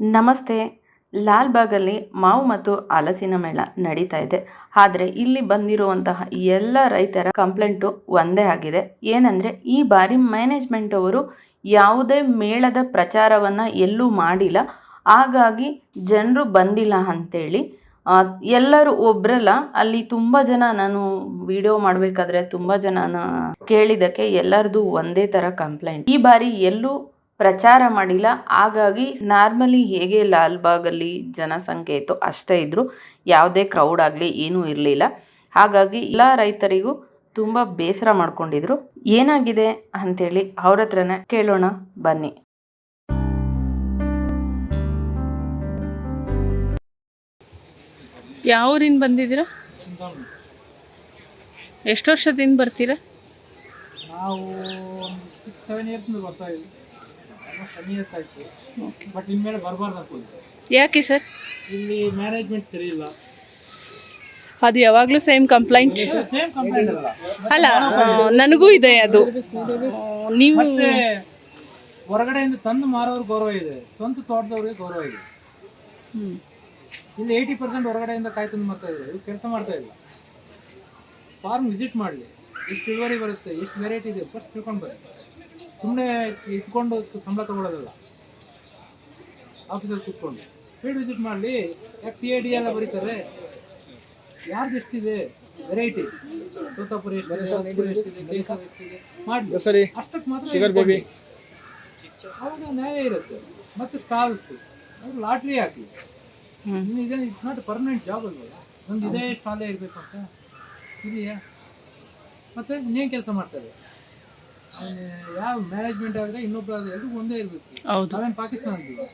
ನಮಸ್ತೆ. ಲಾಲ್ಬಾಗಲ್ಲಿ ಮಾವು ಮತ್ತು ಹಲಸಿನ ಮೇಳ ನಡೀತಾ ಇದೆ. ಆದರೆ ಇಲ್ಲಿ ಬಂದಿರುವಂತಹ ಎಲ್ಲ ರೈತರ ಕಂಪ್ಲೇಂಟು ಒಂದೇ ಆಗಿದೆ. ಏನಂದರೆ ಈ ಬಾರಿ ಮ್ಯಾನೇಜ್ಮೆಂಟ್ ಅವರು ಯಾವುದೇ ಮೇಳದ ಪ್ರಚಾರವನ್ನು ಎಲ್ಲೂ ಮಾಡಿಲ್ಲ. ಹಾಗಾಗಿ ಜನರು ಬಂದಿಲ್ಲ ಅಂತೇಳಿ ಆ, ಎಲ್ಲರೂ ಒಬ್ರಲ್ಲ. ಅಲ್ಲಿ ತುಂಬ ಜನ ನಾನು ವಿಡಿಯೋ ಮಾಡಬೇಕಾದ್ರೆ ತುಂಬ ಜನನ ಕೇಳಿದ್ದಕ್ಕೆ ಎಲ್ಲರದು ಒಂದೇ ಥರ ಕಂಪ್ಲೇಂಟ್. ಈ ಬಾರಿ ಎಲ್ಲೂ ಪ್ರಚಾರ ಮಾಡಿಲ್ಲ. ಹಾಗಾಗಿ ನಾರ್ಮಲಿ ಹೇಗೆ ಲಾಲ್ಬಾಗಲ್ಲಿ ಜನಸಂಖ್ಯೆ ಇತ್ತು ಅಷ್ಟೇ ಇದ್ದರು ಯಾವುದೇ ಕ್ರೌಡ್ ಆಗಲಿ ಏನೂ ಇರಲಿಲ್ಲ. ಹಾಗಾಗಿ ಎಲ್ಲ ರೈತರಿಗೂ ತುಂಬ ಬೇಸರ ಮಾಡ್ಕೊಂಡಿದ್ರು. ಏನಾಗಿದೆ ಅಂತೇಳಿ ಅವ್ರ ಹತ್ರನೇ ಕೇಳೋಣ ಬನ್ನಿ. ಯಾವ ಊರಿಂದ ಬಂದಿದ್ದೀರಾ? ಎಷ್ಟು ವರ್ಷದಿಂದ ಬರ್ತೀರಾ? ನಾವು ಇಯರ್ಸ್ ಆಯಿತು ಬಟ್ ಇನ್ಮೇಲೆ ಬರಬಾರ್ದು ಅನ್ಕೊಂಡು. ಯಾಕೆ ಸರ್? ಇಲ್ಲಿ ಮ್ಯಾನೇಜ್ಮೆಂಟ್ ಸರಿ ಇಲ್ಲ. ಅದು ಯಾವಾಗಲೂ ಸೇಮ್ ಕಂಪ್ಲೇಂಟ್ ಸೇಮ್ ಕಂಪ್ಲೇಂಟ್ ಅಲ್ಲ. ಅಲ್ಲ ನನಗೂ ಇದೆ ಅದು. ನೀವು ಮತ್ತೆ ಹೊರಗಡೆಯಿಂದ ತಂದು ಮಾರೋರು ಗೌರವ ಇದೆ. ಸ್ವಂತ ತೋಟದವ್ರಿಗೆ ಗೌರವ ಇದೆ. ಇಲ್ಲಿ ಏಯ್ಟಿ ಪರ್ಸೆಂಟ್ ಹೊರಗಡೆಯಿಂದ ಕಾಯಿ ತಂದು ಮಾಡ್ತಾ ಇದ್ದಾರೆ. ಇವ್ರು ಕೆಲಸ ಮಾಡ್ತಾ ಇಲ್ಲ. ಫಾರ್ಮ್ ವಿಸಿಟ್ ಮಾಡಲಿ. ಎಷ್ಟು ಇಳುವರಿ ಬರುತ್ತೆ ಎಷ್ಟು ವೆರೈಟಿ ಇದೆ ಫಸ್ಟ್ ತಿಳ್ಕೊಂಡು ಬರ್ರಿ ಸುಮ್ಮನೆ ಇಟ್ಕೊಂಡು ಸಂಬಳ ತಗೊಳ್ಳೋದಲ್ಲ ಆಫೀಸಲ್ಲಿ ಕೂತ್ಕೊಂಡು. ಫೀಲ್ಡ್ ವಿಸಿಟ್ ಮಾಡಲಿ ಯಾಕೆ ಟಿ ಎ ಡಿ ಎಲ್ಲ ಬರೀತಾರೆ? ಯಾರ್ದು ಎಷ್ಟಿದೆ? ವೆರೈಟಿ ತೋತಾಪುರಿ ಎಷ್ಟಿದೆ? ಅಷ್ಟಕ್ಕೆ ಮಾತ್ರ ಬೇಬಿ ಅವಾಗ ನ್ಯಾಯ ಇರುತ್ತೆ. ಮತ್ತೆ ಸ್ಟಾಲ್ಸ್ ಅವ್ರು ಲಾಟ್ರಿ ಹಾಕಿ. ಇದೇನು ಇಟ್ಸ್ ನಾಟ್ ಪರ್ಮನೆಂಟ್ ಜಾಬ್ ಅಲ್ವಲ್ಲ ಒಂದು ಇದೇ ಸ್ಟಾಲೇ ಇರಬೇಕು ಅಂತ. ಇದೆಯಾ? ಮತ್ತೆ ಇನ್ನೇನು ಕೆಲಸ ಮಾಡ್ತಾರೆ ಯಾವ ಮ್ಯಾನೇಜ್ಮೆಂಟ್ ಆದರೆ ಇನ್ನೊಬ್ಬರು ಎಲ್ರಿಗೂ ಒಂದೇ ಇರಬೇಕು. ಹೌದು. ನಾವೇನು ಪಾಕಿಸ್ತಾನದ್ದು?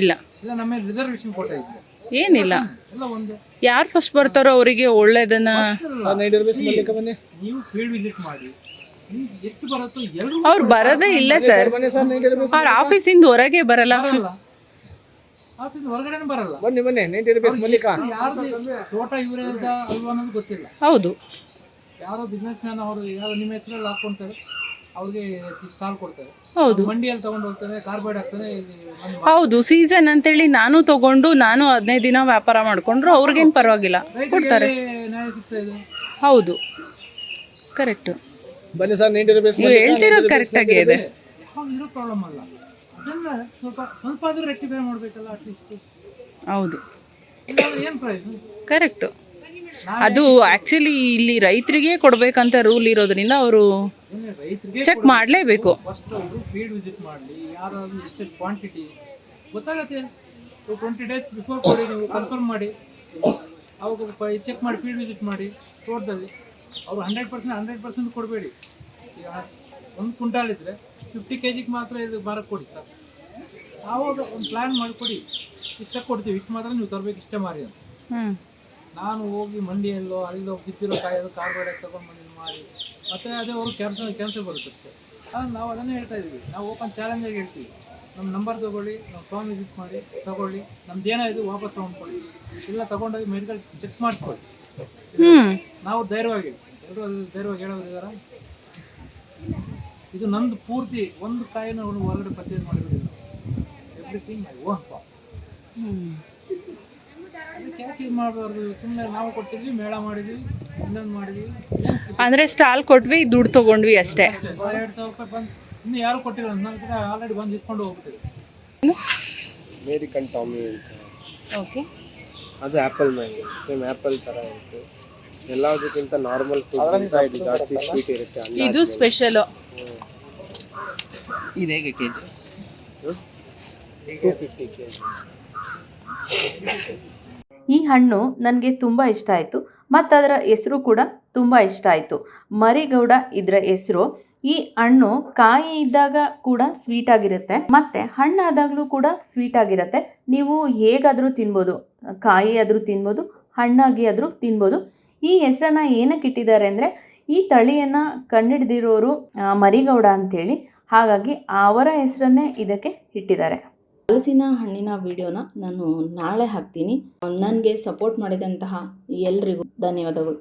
ಇಲ್ಲ. ಇಲ್ಲ ನಮ್ಮ ಮೇಲೆ ರಿಸರ್ವೇಶನ್ ಕೊಟ್ಟ ಇದ್ವಿ ಏನಿಲ್ಲ. ಎಲ್ಲ ಒಂದೇ. ಯಾರು ಫಸ್ಟ್ ಬರ್ತಾರೋ ಅವರಿಗೆ ಒಳ್ಳೇದನ್ನ ನೀವು ಫೀಲ್ಡ್ ವಿಸಿಟ್ ಮಾಡಿ. ಎಷ್ಟು ಬರುತ್ತೋ ಎಲ್ಲರೂ ಅವ್ರು ಬರೋದೇ ಇಲ್ಲ ಸರ್. ಅವ್ರ ಆಫೀಸಿಂದ ಹೊರಗೆ ಬರಲ್ಲ. ಬರಲ್ಲ. ಆಫೀಸ್ ಹೊರಗಡೆನೇ ಬರಲ್ಲ. ಬನ್ನಿ ಬನ್ನಿ ನೈಂಟಿ ರುಪೀಸ್ ಮಲ್ಲಿಕ. ಯಾರ್ದು ತೋಟ ಇವರೇ ಅಲ್ವಾ ಅನ್ನೋದು ಗೊತ್ತಿಲ್ಲ. ಹೌದು. ಯಾರೋ ಬಿಸ್ನೆಸ್ ಮ್ಯಾನ್ ಅವರು ಯಾರೋ ನಿಮ್ಮ ಹೆಸರಲ್ಲಿ ಹಾಕೊಂತಾರೆ ಅವ್ರಿಗೆ ಕಾಲ್ ಕೊಡ್ತಾರೆ. ಹೌದು. ಮಂಡಿಯಲ್ಲಿ ತಗೊಂಡು ಹೋಗ್ತಾರೆ ಕಾರ್ಬೈಡ್ ಆಗ್ತದೆ ಹೌದು ಸೀಸನ್ ಅಂತೇಳಿ ನಾನು ತಗೊಂಡು ನಾನು ಹದಿನೈದು ದಿನ ವ್ಯಾಪಾರ ಮಾಡ್ಕೊಂಡ್ರು ಅವ್ರಿಗೇನು ಪರವಾಗಿಲ್ಲ ಕೊಡ್ತಾರೆ. ಹೌದು ಕರೆಕ್ಟ್ ಬನ್ನಿ ಸರ್ ನೀವು ಹೇಳ್ತಿರೋದು ಕರೆಕ್ಟಾಗಿ ಇದೆ. ಪ್ರಾಬ್ಲಮ್ ಅಲ್ಲ. ಅದನ್ನ ಸ್ವಲ್ಪ ಸ್ವಲ್ಪ ಆದ್ರೂ ರೆಕ್ಟಿಫೈ ಮಾಡಬೇಕಲ್ಲ ಅಟ್ಲೀಸ್ಟ್ ಹೌದು. ಏನು ಪ್ರೈಸ್ ಕರೆಕ್ಟು ಅದು ಆ್ಯಕ್ಚುಲಿ ಇಲ್ಲಿ ರೈತರಿಗೆ ಕೊಡ್ಬೇಕಂತ ರೂಲ್ ಇರೋದ್ರಿಂದ ಅವರು ಚೆಕ್ ಮಾಡಲೇಬೇಕು. ಫಸ್ಟ್ ಅವರು ಫೀಲ್ಡ್ ವಿಸಿಟ್ ಮಾಡಲಿ ಯಾರಾದ್ರು ಎಷ್ಟೆಷ್ಟು ಕ್ವಾಂಟಿಟಿ ಗೊತ್ತಾಗತ್ತೆ. ಟ್ವೆಂಟಿ ಡೇಸ್ ಬಿಫೋರ್ ಕೊಡಿ ನೀವು ಕನ್ಫರ್ಮ್ ಮಾಡಿ. ಅವಾಗ ಚೆಕ್ ಮಾಡಿ ಫೀಲ್ಡ್ ವಿಸಿಟ್ ಮಾಡಿ ತೋಟದಲ್ಲಿ ಅವರು ಹಂಡ್ರೆಡ್ ಪರ್ಸೆಂಟ್ ಹಂಡ್ರೆಡ್ ಪರ್ಸೆಂಟ್ ಕೊಡಬೇಡಿ. ಈಗ ಒಂದು ಕ್ವಿಂಟಾಲ್ ಇದ್ದರೆ ಫಿಫ್ಟಿ ಕೆ ಜಿಗೆ ಮಾತ್ರ ಇದು ಬರ ಕೊಡಿ ಸರ್ ಆವಾಗ ಒಂದು ಪ್ಲ್ಯಾನ್ ಮಾಡಿಕೊಡಿ. ಇಷ್ಟ ಕೊಡ್ತೀವಿ ಇಷ್ಟು ಮಾತ್ರ ನೀವು ತರಬೇಕು ಇಷ್ಟೇ ಮಾರಿ ಅಂತ. ಹ್ಞೂ ನಾನು ಹೋಗಿ ಮಂಡಿಯಲ್ಲೋ ಅಲ್ಲಿಂದ ಬಿದ್ದಿರೋ ಕಾಯೋದು ಕಾರ್ಬೋರ್ಡ್ ತಗೊಂಡು ಬಂದು ಮಾಡಿ. ಮತ್ತೆ ಅದೇ ಅವ್ರು ಕೆಲಸ ಕೆಲಸ ಬರುತ್ತೆ ಅಷ್ಟೇ. ನಾವು ಅದನ್ನೇ ಹೇಳ್ತಾ ಇದ್ದೀವಿ. ನಾವು ಓಪನ್ ಚಾಲೆಂಜಾಗಿ ಹೇಳ್ತೀವಿ. ನಮ್ಮ ನಂಬರ್ ತೊಗೊಳ್ಳಿ ನಮ್ಮ ಫೋನ್ ವಿಸಿಟ್ ಮಾಡಿ ತಗೊಳ್ಳಿ. ನಮ್ದು ಏನಾಯಿತು ವಾಪಸ್ ತೊಗೊಂಡ್ಕೊಳ್ಳಿ ಇಲ್ಲ ತೊಗೊಂಡೋಗಿ ಮೆಡಿಕಲ್ ಚೆಕ್ ಮಾಡಿಸ್ಕೊಳ್ಳಿ ನಾವು ಧೈರ್ಯವಾಗಿ ಎಲ್ಲರೂ ಅದು ಧೈರ್ಯವಾಗಿ ಹೇಳೋದು ಇದ್ದಾರಾ ಇದು ನಂದು ಪೂರ್ತಿ ಒಂದು ಕಾಯಿನ ಹೊರಗಡೆ ಪರ್ಚೇಸ್ ಮಾಡಿರೋದಿಲ್ಲ. ಎವ್ರಿಥಿಂಗ್ ಮೈ ಓನ್ ಫಾರ್ಮ್ ಯಾಕೆ ಮಾಡಬಾರ್ದು ಸುಮ್ಮನೆ ನಾವು ಕೊಟ್ಟಿದ್ವಿ ಮೇಳ ಮಾಡಿದ್ವಿ ಇನ್ನೊಂದು ಮಾಡಿದ್ವಿ. ಅಂದರೆ ಸ್ಟಾಲ್ ಕೊಟ್ವಿ ದುಡ್ಡು ತಗೊಂಡ್ವಿ ಅಷ್ಟೇ. ಎರಡು ಸಾವಿರ ರೂಪಾಯಿ ಬಂದು ಇನ್ನು ಯಾರು ಕೊಟ್ಟಿಲ್ಲ ನನ್ನ ಕಡೆ ಆಲ್ರೆಡಿ ಬಂದು ಇಸ್ಕೊಂಡು ಹೋಗ್ಬಿಟ್ಟಿದೆ ಅಮೇರಿಕನ್ ಟಾಮಿ ಅಂತ. ಓಕೆ ಅದು ಆ್ಯಪಲ್ ಮ್ಯಾಂಗೋ ಸೇಮ್ ಆ್ಯಪಲ್ ಥರ ಇರುತ್ತೆ. ಎಲ್ಲದಕ್ಕಿಂತ ನಾರ್ಮಲ್ ಫುಡ್ ಇದು ಜಾಸ್ತಿ ಸ್ವೀಟ್ ಇರುತ್ತೆ ಅನ್ನ ಇದು ಸ್ಪೆಷಲು ಇದು ಹೇಗೆ K G two fifty K G ಈ ಹಣ್ಣು ನನಗೆ ತುಂಬ ಇಷ್ಟ ಆಯಿತು, ಮತ್ತು ಅದರ ಹೆಸರು ಕೂಡ ತುಂಬ ಇಷ್ಟ ಆಯಿತು. ಮರಿಗೌಡ ಇದರ ಹೆಸರು. ಈ ಹಣ್ಣು ಕಾಯಿ ಇದ್ದಾಗ ಕೂಡ ಸ್ವೀಟ್ ಆಗಿರುತ್ತೆ, ಮತ್ತು ಹಣ್ಣಾದಾಗಲೂ ಕೂಡ ಸ್ವೀಟ್ ಆಗಿರುತ್ತೆ. ನೀವು ಹೇಗಾದರೂ ತಿನ್ಬೋದು, ಕಾಯಿ ಆದರೂ ತಿನ್ಬೋದು, ಹಣ್ಣಾಗಿ ಆದರೂ ತಿನ್ಬೋದು. ಈ ಹೆಸರನ್ನು ಏನಕ್ಕೆ ಇಟ್ಟಿದ್ದಾರೆ ಅಂದರೆ, ಈ ತಳಿಯನ್ನು ಕಂಡುಹಿಡಿದಿರೋರು ಮರಿಗೌಡ ಅಂತೇಳಿ, ಹಾಗಾಗಿ ಅವರ ಹೆಸರನ್ನೇ ಇದಕ್ಕೆ ಇಟ್ಟಿದ್ದಾರೆ. ಹಲಸಿನ ಹಣ್ಣಿನ ವಿಡಿಯೋನ ನಾನು ನಾಳೆ ಹಾಕ್ತೀನಿ. ನನಗೆ ಸಪೋರ್ಟ್ ಮಾಡಿದಂತಹ ಎಲ್ರಿಗೂ ಧನ್ಯವಾದಗಳು.